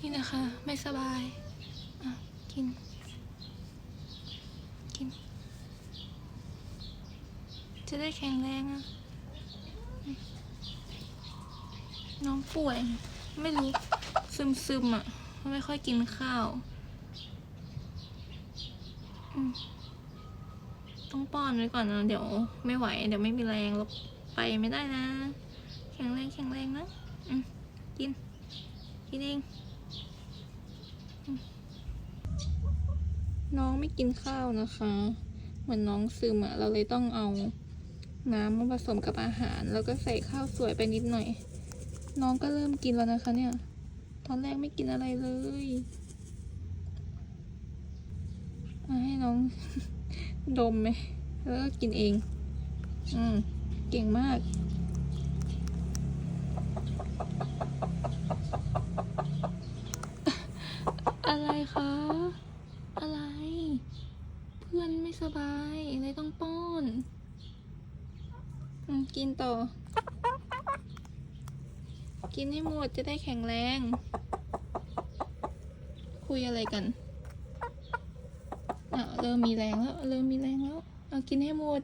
นี่นะคะ ไม่สบายอะกิน กิน จะได้แข็งแรงอะ น้องป่วย ไม่รู้ ซึมซึมๆอะ ไม่ค่อยกินข้าวต้องป้อนไว้ก่อนนะ เดี๋ยวไม่ไหว เดี๋ยวไม่มีแรงแล้วไปไม่ได้นะ แข็งแรงแข็งแรงนะ อืมกิน กินเอง น้องไม่กินข้าวนะคะ เหมือนน้องซึมอะเราเลยต้องเอาน้ำมาผสมกับอาหาร แล้วก็ใส่ข้าวสวยไปนิดหน่อย น้องก็เริ่มกินแล้วนะคะเนี่ย ตอนแรกไม่กินอะไรเลยเอาให้น้องดมไหมแล้วก็กินเอง อืม เก่งมาก อะไรคะ อะไร เพื่อนไม่สบายเลยต้องป้อนอกินต่อ กินให้หมดจะได้แข็งแรง คุยอะไรกันอะเริ่มมีแรงแล้ว เริ่มมีแรงแล้ว เอากินให้หมด